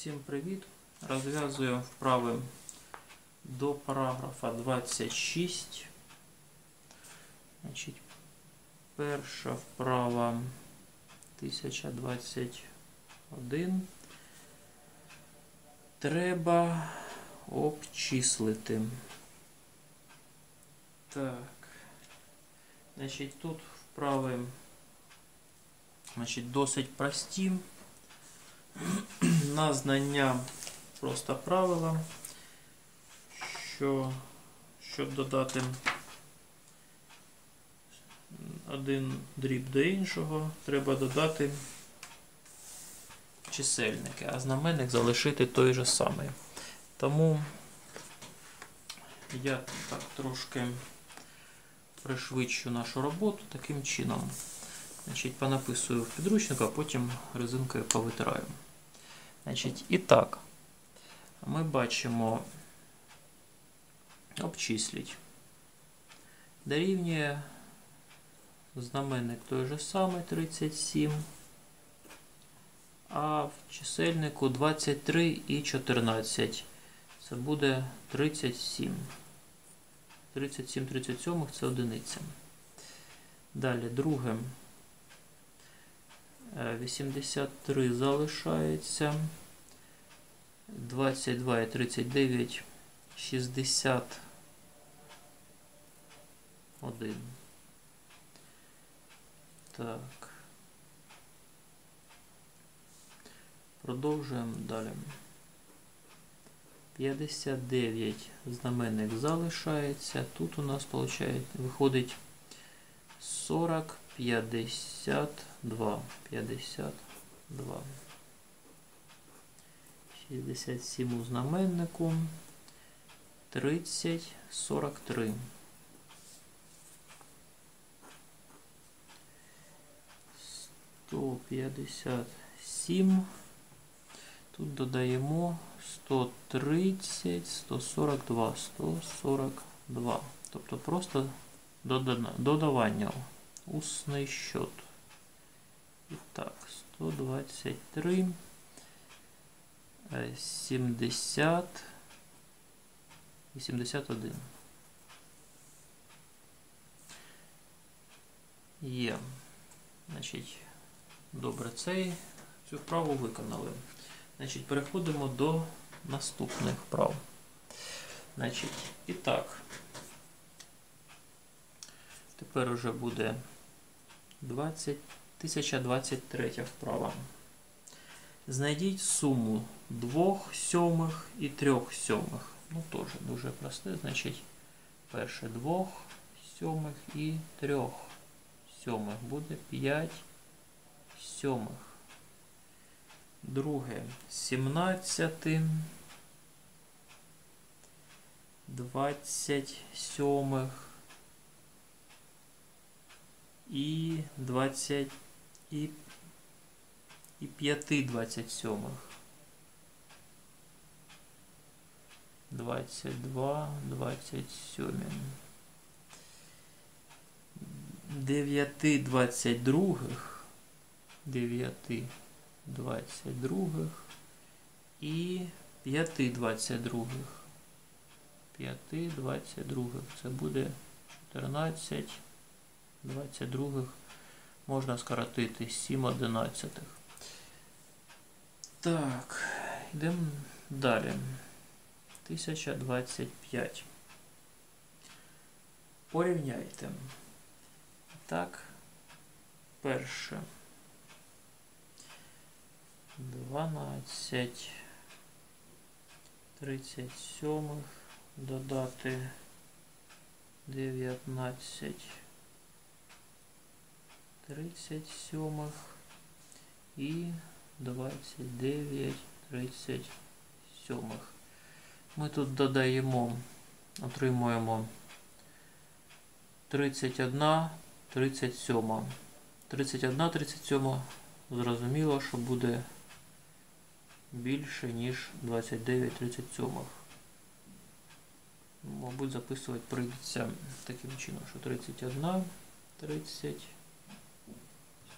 Всім привіт! Розв'язуємо вправи до параграфа 26. Значить, перша вправа 1021. Треба обчислити. Так. Значить, тут вправи значить, досить прості. На знання просто правила, що щоб додати один дріб до іншого, треба додати чисельники, а знаменник залишити той же самий. Тому я так трошки пришвидшу нашу роботу таким чином. Значить, понаписую в підручнику, а потім резинкою повитираю. Значить, і так, ми бачимо обчисліть. Дорівнює знаменник той же самий 37, а в чисельнику 23 і 14. Це буде 37. 37 37 це одиниця. Далі друге. 83 залишається. 22 і 39, 61. Так. Продовжуємо далі. 59 знаменник залишається. Тут у нас виходить, виходить 40, 52. 52. 67 у знаменнику. 30, 43. Сто п'ятдесят сім. Тут додаємо 130, 142, 142. Тобто просто додавання. Усний счет. І так, 123, 70, 81. Є. Значить, добре, цей, цю вправу виконали. Значить, переходимо до наступних вправ. Значить, і так, тепер уже буде 20, 1023 вправа. Знайдіть суму 2 сьомих і 3 сьомих. Ну, теж дуже просте. Значить, перше 2 сьомих і 3 сьомих буде 5 сьомих. Друге 17, 20 сьомих і 20 і, і 5 27. 22, 27. 9 22. 9 22 і 5 22. 5 22. Це буде 14. 22 можна скоротити 7 одинадцятих. Так, йдемо далі. 1025. Порівняйте. Так, перше. 12 37 додати 19 37 і 29 37. Ми тут додаємо, отримуємо 31 37. 31 37 зрозуміло, що буде більше, ніж 29 37. Мабуть, записувати прийдеться таким чином, що 31 30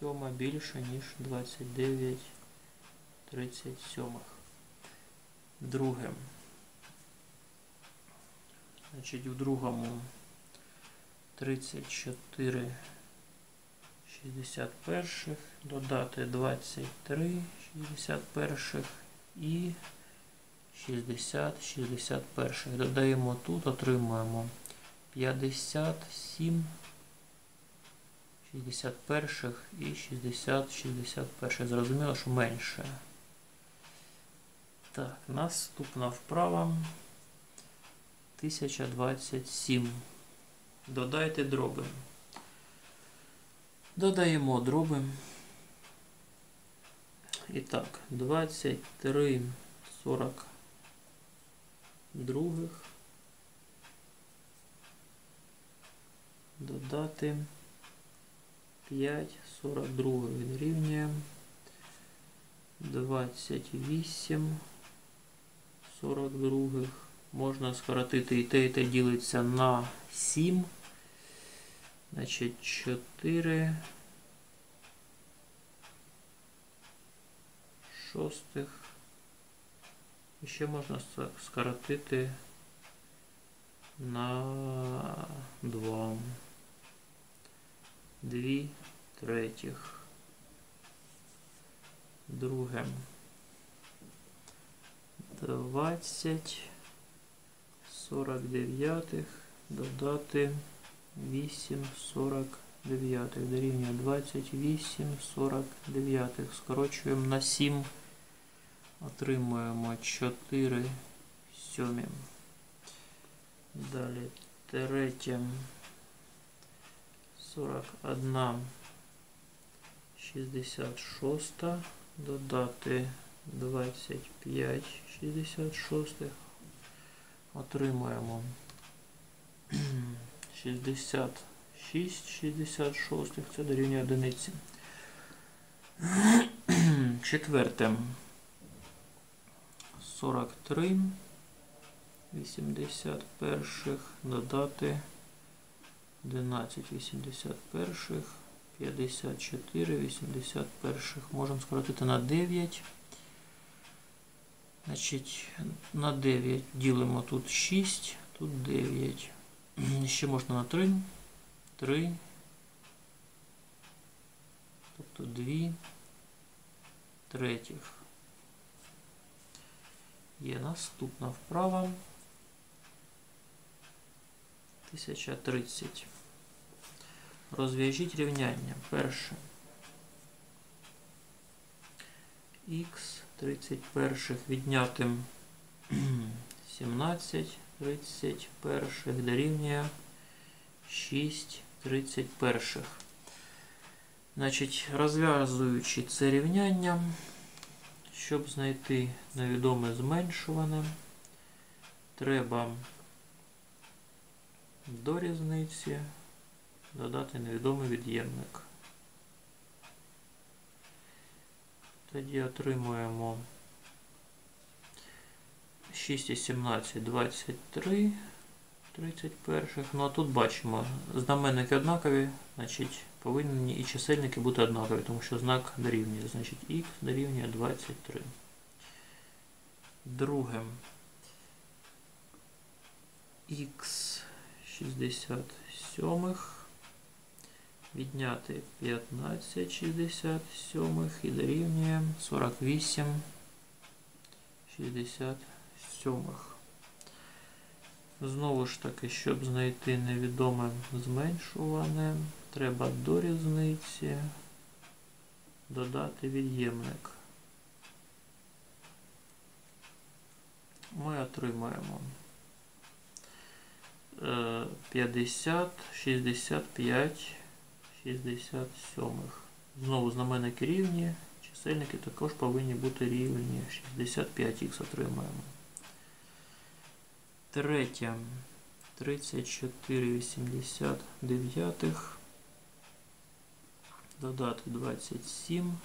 7 більше, ніж 29 37. Друге. Значить, в другому 34 61 додати 23 61 і 60 61. Додаємо тут, отримуємо 57 61 і 60 61. Зрозуміло, що менше. Так, наступна вправа 1027. Додайте дроби. Додаємо дроби. І так, 23 40 других. Додати 5 42 дорівнює 28 42. Можна скоротити і те, і те ділиться на 7. Значить, 4 шостих. І ще можна скоротити на 2. 2 третіх. Друге. 20 49 додати 8 49 дорівнює 28 49 скорочуємо на 7 отримуємо 4 сьомі. Далі третє. 41 66 додати 25 66 отримаємо 66 66 це дорівнює одиниці. Четверте. 43 81 додати 11 81 54 81 можемо скоротити на 9 Значить, на 9 ділимо тут 6, тут 9. Ще можна на 3. 3. Тобто 2 третіх. Є наступна вправа. 1030. Розв'яжіть рівняння. Перше. Х 31 відняти 17 31 дорівнює 6 31. Значить, розв'язуючи це рівняння, щоб знайти невідоме зменшуване, треба до різниці додати невідомий від'ємник. Тоді отримуємо 6 і 17, 23, 31. Ну а тут бачимо, знаменники однакові, значить повинні і чисельники бути однакові, тому що знак дорівнює. Значить х дорівнює 23. Друге. х 67 відняти 15 67 і дорівнює 48 67. Знову ж таки, щоб знайти невідоме зменшуване, треба до різниці додати від'ємник. Ми отримаємо 50, 65, 67. Знову знаменники рівні, чисельники також повинні бути рівні. 65х отримаємо. Третє. 34,89. Додати 27.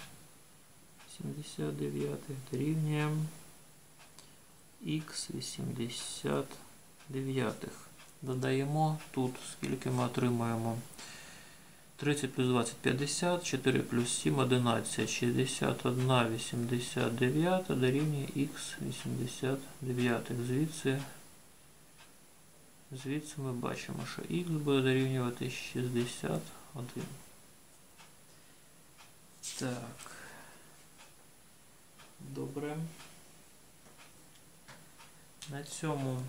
79 дорівнює х 89. Додаємо тут, скільки ми отримаємо. 30 плюс 20 50, 4 плюс 7 11, 61, 89 дорівнює х 89. Звідси, звідси ми бачимо, що х буде дорівнювати 61. Так. Добре. На цьому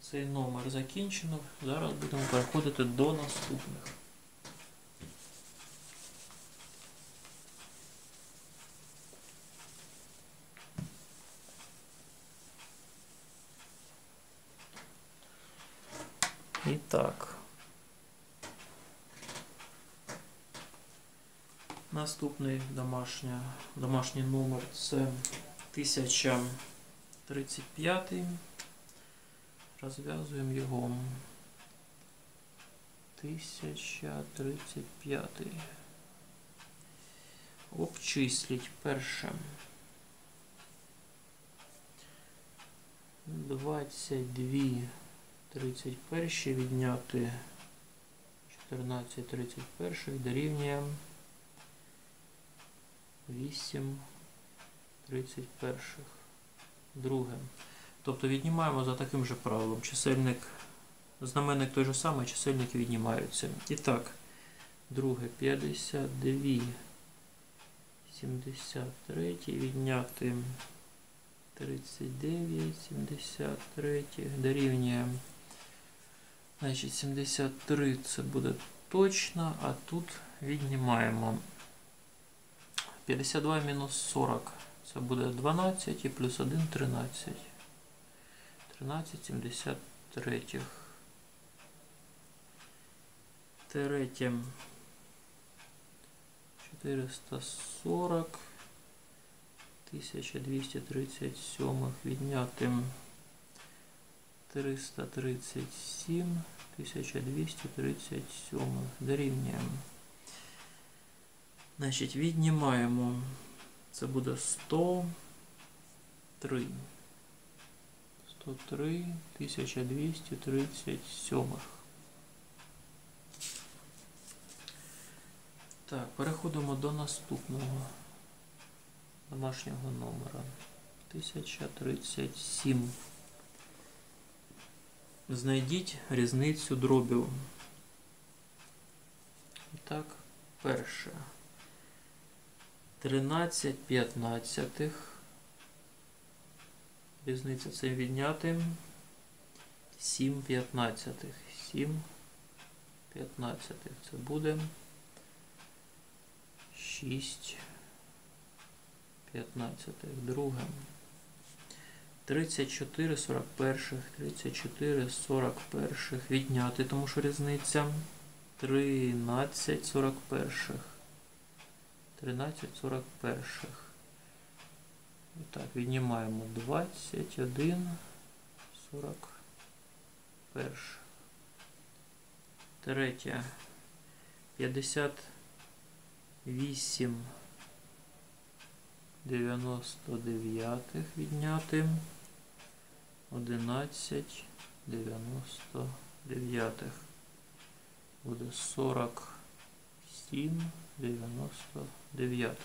цей номер закінчено. Зараз будемо переходити до наступних. І так. Наступний домашня, домашній номер це 1035. Розв'язуємо його. 1035. Обчисліть перше. 22 31 відняти 14 31 дорівнює 8 31. Друге. Тобто віднімаємо за таким же правилом. Чисельник, знаменник той же самий, чисельники віднімаються. І так, друге 52, 73 відняти 39, 73 дорівнює. Значить, 73 це буде точно, а тут віднімаємо 52 мінус 40. Це буде 12 і плюс 1 13. 13 73. Третє. 440. 1237 відняти 337 1237 дорівнюємо. Значить, віднімаємо. Це буде 103. 103 1237. Так, переходимо до наступного домашнього номера. 1037. Знайдіть різницю дробів. Так, перше. 13 п'ятнадцятих. Різниця це відняти. 7 п'ятнадцятих. 7 п'ятнадцятих. Це буде 6 п'ятнадцятих. Друге. 34 41, 34 41 відняти, тому що різниця 13 41. 13 41. І так, віднімаємо 21 41. Третє. 58 99 відняти. 11 99 буде 47 99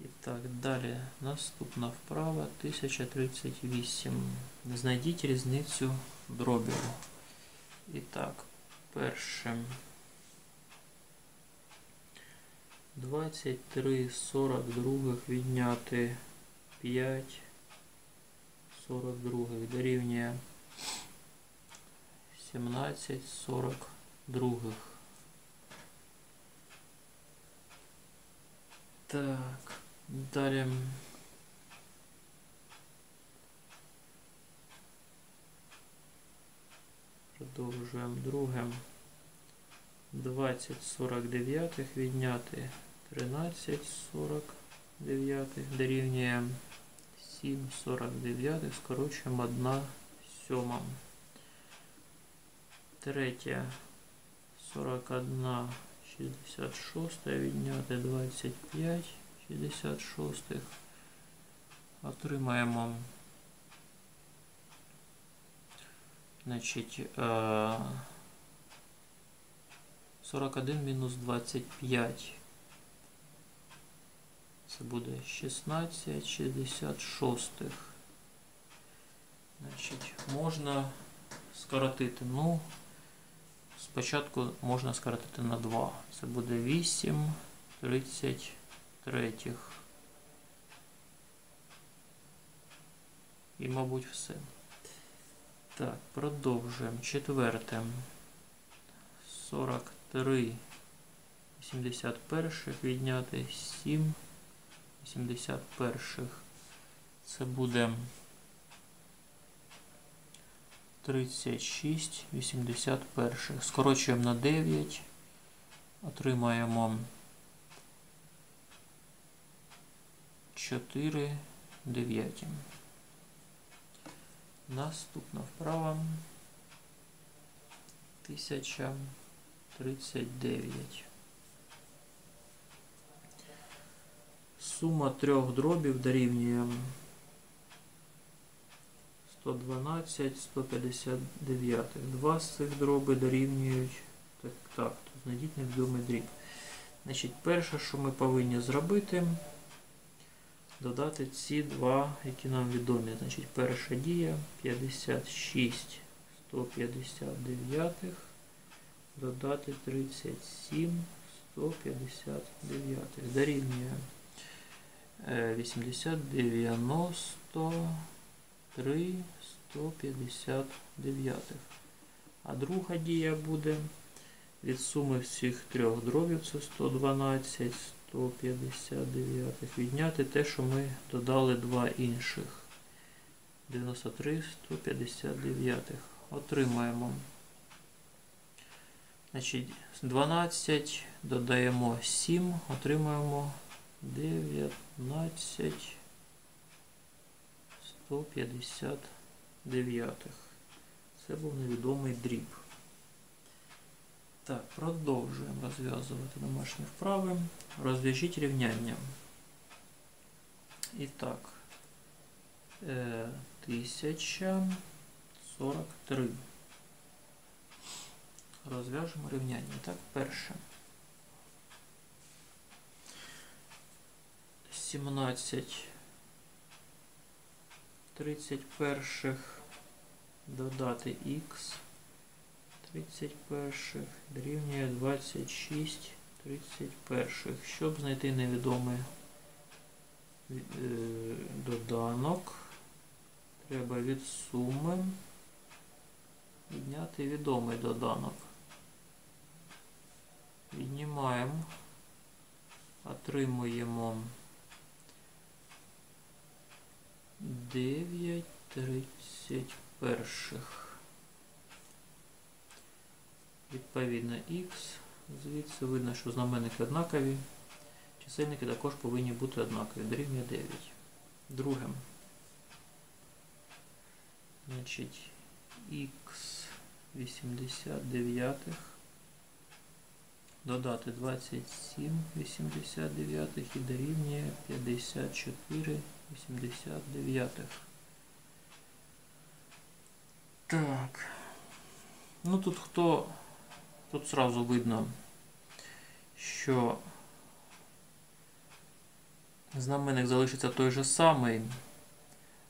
і так далі. Наступна вправа 1038 знайдіть різницю дробів. І так перше 23 42 відняти 5 42 дорівнює 17 42. Так, далі. Продовжуємо друге. 20 49 відняти 13 49 дорівнює 7 49 скорочуємо 1 сьома. Третє 41 66 відняти 25 66. Отримаємо значить, 41 мінус 25. Це буде 16 66. Значить, можна скоротити. Ну, спочатку можна скоротити на 2. Це буде 8 33. І, мабуть, все. Так, продовжуємо. Четверте. 43 81 відняти 7 81. Це буде 36 81. Скорочуємо на 9. Отримаємо 4 дев'яті. Наступна вправа 1039. Сума трьох дробів дорівнює 112, 159. Два з цих дроби дорівнюють. Так, так, то знайдіть невідомий дріб. Значить, перше, що ми повинні зробити, додати ці два, які нам відомі. Значить, перша дія 56 159, додати 37 159. Дорівнює 80 93 159. А друга дія буде від суми всіх трьох дробів, це 112, 159. Відняти те, що ми додали два інших. 93, 159. Отримаємо. Значить, 12 додаємо 7, отримаємо 19 159. Це був невідомий дріб. Так, продовжуємо розв'язувати домашні вправи. Розв'яжіть рівняння. І так, 1043. Розв'яжемо рівняння. Так, перше. 17 31 додати х 31 дорівнює 26 31. Щоб знайти невідомий е, доданок, треба від суми відняти відомий доданок. Віднімаємо, отримуємо 9 31. Відповідно х. Звідси видно, що знаменники однакові. Чисельники також повинні бути однакові. Дорівнює 9. Друге. Значить, х 89. Додати 27 89 і дорівнює 54 89. Так. Ну тут хто... Тут сразу видно, що знаменник залишиться той же самий,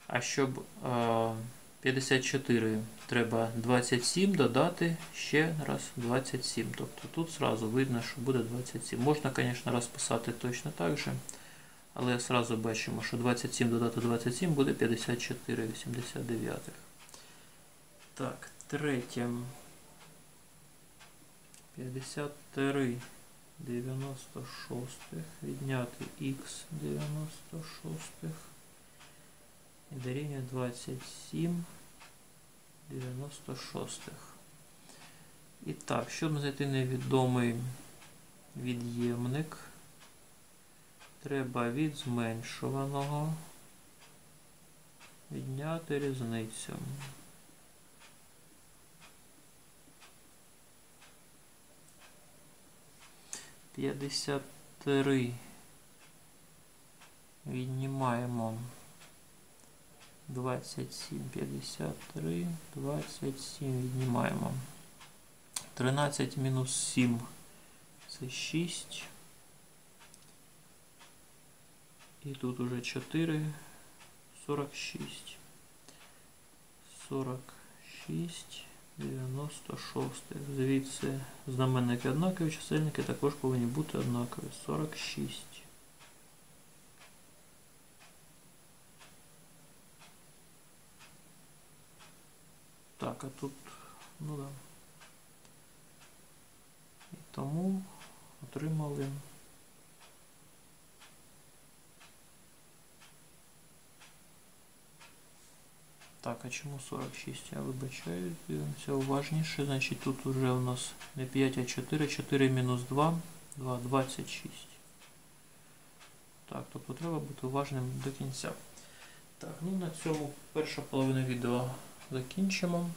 а щоб е, 54 треба 27 додати ще раз 27. Тобто тут сразу видно, що буде 27. Можна, звісно, розписати точно так же, але сразу бачимо, що 27 додати 27 буде 54 89. Так, третє. 53 96 відняти х 96 і дорівнює 27 96. І так, щоб знайти невідомий від'ємник, треба від зменшуваного відняти різницю. П'ятдесят три. Віднімаємо 27, 53, 27 віднімаємо. 13 мінус 7 Це 6. І тут уже 4. 46. 46. 96. Звідси знаменники однакові, чисельники також повинні бути однакові. 46. Так, а тут, ну да. І тому отримали. Так, а чому 46? Я вибачаю, дивимося уважніше. Значить тут уже у нас не 5, а 4. 4 мінус 2. 2, 26. Так, тобто треба бути уважним до кінця. Так, ну на цьому перша половина відео закінчимо.